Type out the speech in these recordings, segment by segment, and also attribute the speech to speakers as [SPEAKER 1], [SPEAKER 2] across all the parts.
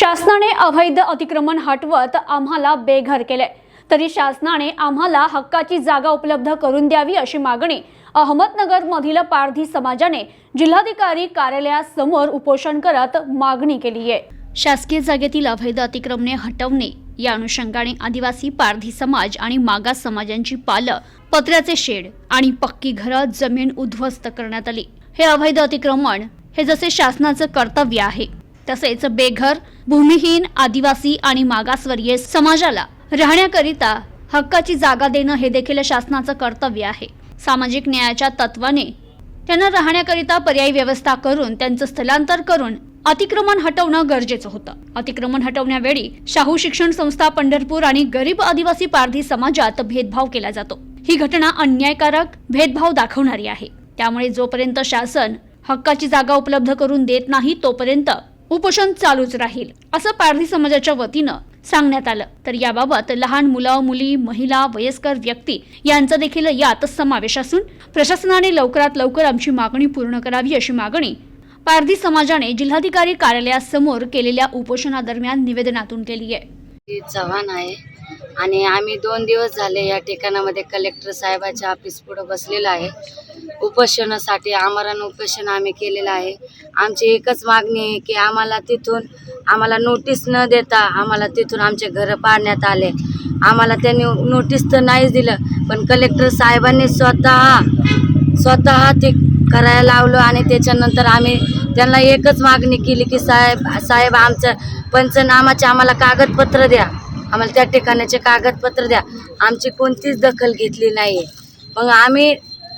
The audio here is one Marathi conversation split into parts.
[SPEAKER 1] शासनाने अवैध अतिक्रमण हटवत आम्हाला बेघर केले तरी शासनाने आम्हाला हक्काची जागा उपलब्ध करून द्यावी अशी मागणी अहमदनगरमधील पारधी समाजाने जिल्हाधिकारी कार्यालयासमोर उपोषण करत मागणी केली आहे. शासकीय जागेतील अवैध अतिक्रमणे हटवणे या अनुषंगाने आदिवासी पारधी समाज आणि मागास समाजांची पालं पत्र्याचे शेड आणि पक्की घरं जमीन उद्ध्वस्त करण्यात आली. हे अवैध अतिक्रमण हे जसे शासनाचं कर्तव्य आहे तसेच बेघर भूमिहीन आदिवासी आणि मागासवर्गीय समाजाला राहण्याकरिता हक्काची जागा देणं हे देखील शासनाचं कर्तव्य आहे. सामाजिक न्यायाच्या तत्वाने त्यांना राहण्याकरिता पर्यायी व्यवस्था करून त्यांचं स्थलांतर करून अतिक्रमण हटवणं गरजेचं होतं. अतिक्रमण हटवण्यावेळी शाहू शिक्षण संस्था पंढरपूर आणि गरीब आदिवासी पारधी समाजात भेदभाव केला जातो. ही घटना अन्यायकारक भेदभाव दाखवणारी आहे. त्यामुळे जोपर्यंत शासन हक्काची जागा उपलब्ध करून देत नाही तोपर्यंत उपोषण चालूच राहील असं पारधी समाजाच्या वतीनं सांगण्यात आलं. तर याबाबत लहान मुलं मुली महिला वयस्कर व्यक्ती यांचा देखील यात समावेश असून प्रशासनाने लवकरात लवकर आमची मागणी पूर्ण करावी अशी मागणी पारधी समाजाने जिल्हाधिकारी कार्यालयासमोर केलेल्या उपोषणादरम्यान निवेदनातून केली आहे.
[SPEAKER 2] चव्हाण आहे आणि आम्ही दोन दिवस झाले या ठिकाणामध्ये कलेक्टर साहेबाच्या ऑफिस पुढे बसलेलो आहे. उपोषणासाठी आमरण उपोषण आम्ही केलेलं आहे. आमची एकच मागणी आहे की आम्हाला तिथून आम्हाला नोटीस न देता आम्हाला तिथून आमचे घरं पाडण्यात आले. आम्हाला त्यांनी नोटीस तर नाहीच दिलं पण कलेक्टर साहेबांनी स्वतः स्वतः ते करायला लावलं आणि त्याच्यानंतर आम्ही त्यांना एकच मागणी केली की साहेब साहेब आमचं पंचनामाचे आम्हाला कागदपत्र द्या. आम्हाला त्या ठिकाणाचे कागदपत्र द्या. आमची कोणतीच दखल घेतली नाही मग आम्ही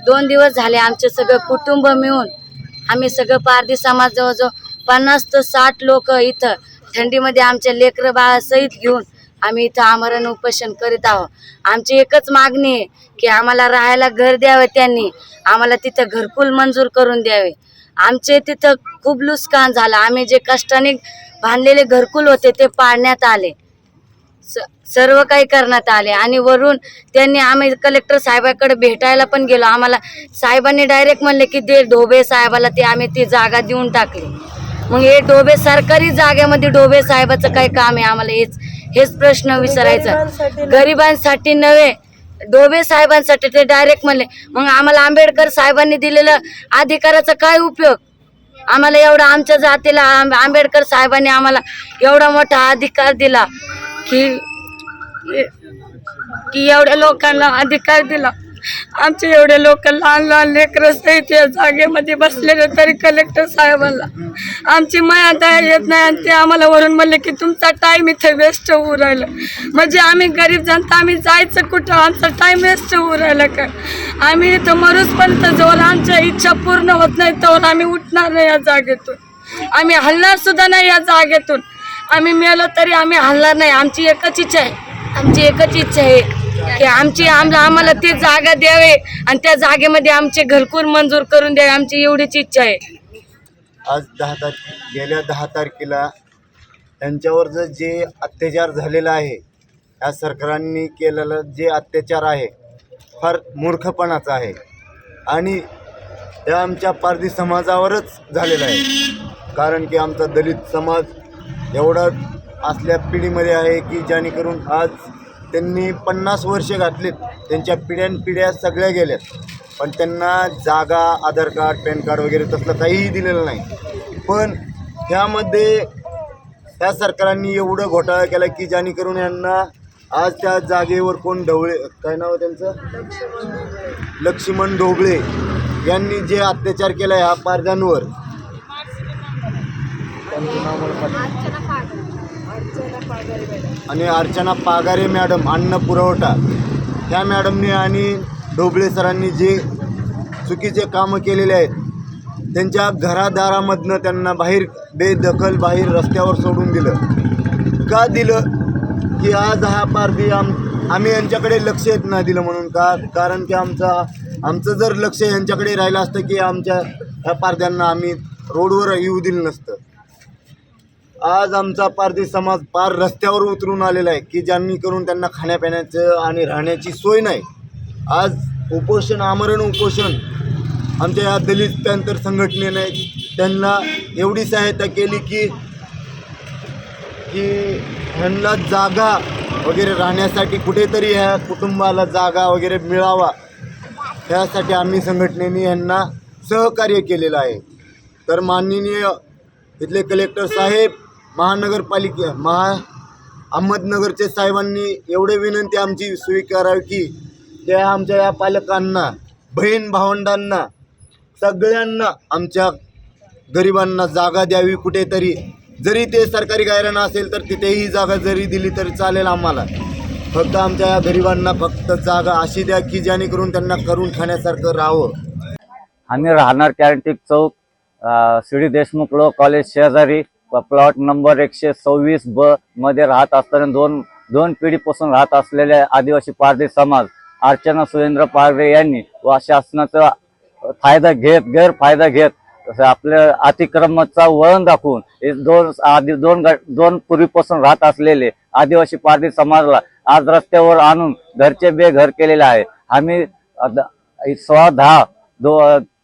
[SPEAKER 2] दोन दिवस झाले आमचे सगळं कुटुंब मिळून आम्ही सगळं पारधी समाज जवळजवळ पन्नास ते साठ लोक इथं थंडीमध्ये आमच्या लेकरं बाळासहित घेऊन आम्ही इथं आमरण उपोषण करीत आहोत. आमची एकच मागणी आहे की आम्हाला राहायला घर द्यावं त्यांनी. आम्हाला तिथं घरकुल मंजूर करून द्यावे. आमचे तिथं खूप नुकसान झालं. आम्ही जे कष्टाने बांधलेले घरकुल होते ते पाडण्यात आले. सर्व काही करण्यात आले आणि वरून त्यांनी आम्ही कलेक्टर साहेबाकडे भेटायला पण गेलो. आम्हाला साहेबांनी डायरेक्ट म्हणले की दे ढोबे साहेबाला ते आम्ही ती जागा देऊन टाकली. मग हे डोबे सरकारी जागेमध्ये डोबे साहेबाचं काय काम आहे? आम्हाला हेच हेच प्रश्न विचारायचा गरिबांसाठी नव्हे. डोबे साहेबांसाठी ते डायरेक्ट म्हणले. मग आम्हाला आंबेडकर साहेबांनी दिलेलं अधिकाराचा काय उपयोग? आम्हाला एवढा आमच्या जातीला आंब- आंबेडकर साहेबांनी आम्हाला एवढा मोठा अधिकार दिला. की की एवढ्या लोकांना अधिकार दिला. आमचे एवढे लोक लहान लहान लेकरं सहित या जागेमध्ये बसलेले तरी कलेक्टर साहेबांना. आमची माया दया येत नाही आणि ते आम्हाला वरून म्हणले की तुमचा टाईम इथे वेस्ट होऊ राहिला. म्हणजे आम्ही गरीब जनता आम्ही जायचं कुठं? आमचा टाईम वेस्ट होऊ राहिला का? आम्ही इथं मरूचपर्यंत जोवर आमच्या इच्छा पूर्ण होत नाही तोवर आम्ही उठणार नाही या जागेतून. आम्ही हलणार सुद्धा नाही या जागेतून. आम्ही मेलो तरी आम्ही हलणार नाही. आमची एकच इच्छा आहे. आमची एकच इच्छा आहे की आमची आम्हाला आम्हाला ती जागा द्यावे आणि त्या जागेमध्ये आमचे घरकुल मंजूर करून द्यावे. आमची एवढीच इच्छा आहे.
[SPEAKER 3] आज दहा तारखे गेल्या दहा तारखेला त्यांच्यावर जर जे अत्याचार झालेला आहे या सरकारांनी केलेलं जे अत्याचार आहे फार मूर्खपणाचा आहे. आणि त्या आमच्या पारधी समाजावरच झालेला आहे. कारण की आमचा दलित समाज एवढा असल्या पिढीमध्ये आहे की जेणेकरून आज त्यांनी पन्नास वर्षे घातलीत. त्यांच्या पिढ्यानपिढ्या सगळ्या गेल्यात. पण त्यांना जागा आधार कार्ड पॅन कार्ड वगैरे तसलं काहीही दिलेलं नाही. पण त्यामध्ये त्या सरकारांनी एवढं घोटाळा केला की जेणेकरून यांना आज त्या जागेवर कोण ढवळे काय नाव त्यांचं? लक्ष्मण ढोबळे यांनी जे अत्याचार केला ह्या पारध्यांवर. त्यांचं नाव मला आणि अर्चना पागारे मॅडम अन्न पुरवठा. ह्या मॅडमने आणि ढोबळे सरांनी जे चुकीचे कामं केलेले आहेत त्यांच्या घरादारामधनं त्यांना बाहेर बेदखल बाहेर रस्त्यावर सोडून दिलं. का दिलं? की आज हा पारधी आम आम्ही यांच्याकडे लक्ष येत नाही दिलं म्हणून का? कारण की आमचा आमचं जर लक्ष यांच्याकडे राहिलं असतं की आमच्या ह्या पारध्यांना आम्ही रोडवर येऊ दिलं नसतं. आज आमचा पारधी समाज पार रस्त्यावर उतरून आलेला आहे की ज्यांनी करून त्यांना खाण्यापिण्याचं आणि राहण्याची सोय नाही. आज उपोषण आमरण उपोषण आमच्या या दलित पॅंथर संघटनेने त्यांना एवढी सहायता केली की की ह्यांना जागा वगैरे राहण्यासाठी कुठेतरी ह्या कुटुंबाला जागा वगैरे मिळावा. ह्यासाठी आम्ही संघटनेने यांना सहकार्य केलेलं आहे. तर माननीय इथले कलेक्टर साहेब महानगरपालिके महा अहमदनगरचे साहेबांनी एवढे विनंती आमची स्वीकारावी की त्या आमच्या या पालकांना बहीण भावंडांना सगळ्यांना आमच्या गरिबांना जागा द्यावी कुठेतरी. जरी ते सरकारी गायरान असेल तर तिथेही जागा जरी दिली तरी चालेल आम्हाला. फक्त आमच्या या गरिबांना फक्त जागा अशी द्या की जेणेकरून त्यांना करून खाण्यासारखं राहावं.
[SPEAKER 4] आम्ही राहणार कॅरेंटिक चौक शिडी देशमुख लो कॉलेज शेजारी. प्लॉट नंबर एकशे सव्वीस ब मध्ये राहत असताना दोन दोन पिढीपासून राहत असलेले आदिवासी पारधी समाज अर्चना सुरेंद्र पारडे यांनी व शासनाचा फायदा घेत गैरफायदा घेत आपल्या अतिक्रमणाचा वळण दाखवून दोन आधी दोन दोन पूर्वीपासून राहत असलेले आदिवासी पारधी समाजाला आज रस्त्यावर आणून घरचे बेघर केलेले आहे. आम्ही द- सोळा दहा दो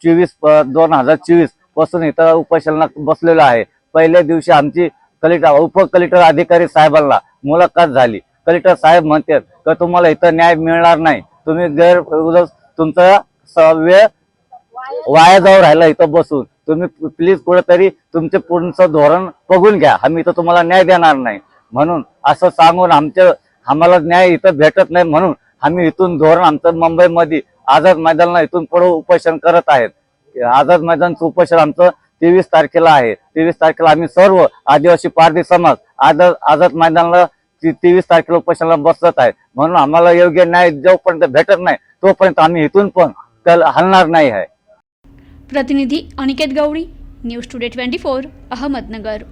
[SPEAKER 4] चोवीस प- दोन हजार चोवीसपासून इथं उपोषणाला बसलेलो आहे. पहिल्या दिवशी आमची कलेक्टर उप कलेक्टर अधिकारी साहेबांना मुलाखत झाली. कलेक्टर साहेब म्हणतात का तुम्हाला इथं न्याय मिळणार नाही. तुम्ही गैर तुमचा स- वेळ वाया जाऊ राहिला इथं बसून. तुम्ही प्लीज कुठेतरी तुमचे पुढचं धोरण बघून घ्या. आम्ही इथं तुम्हाला न्याय देणार नाही. म्हणून असं सांगून आमच्या आम्हाला न्याय इथं भेटत नाही म्हणून आम्ही इथून धोरण आमचं मुंबईमध्ये आझाद मैदानला इथून पुढे उपोषण करत आहेत. आझाद मैदानचं उपोषण आमचं तेवीस तारखेला आहे. तेवीस तारखेला आम्ही सर्व आदिवासी पारधी समाज आझाद आझाद मैदानला तेवीस तारखेला उपोषणाला बसत आहे. म्हणून आम्हाला योग्य न्याय जोपर्यंत भेटत नाही तोपर्यंत आम्ही इथून पण कल हलणार नाही आहे.
[SPEAKER 1] प्रतिनिधी Aniket Gawali news today twenty four Ahmednagar.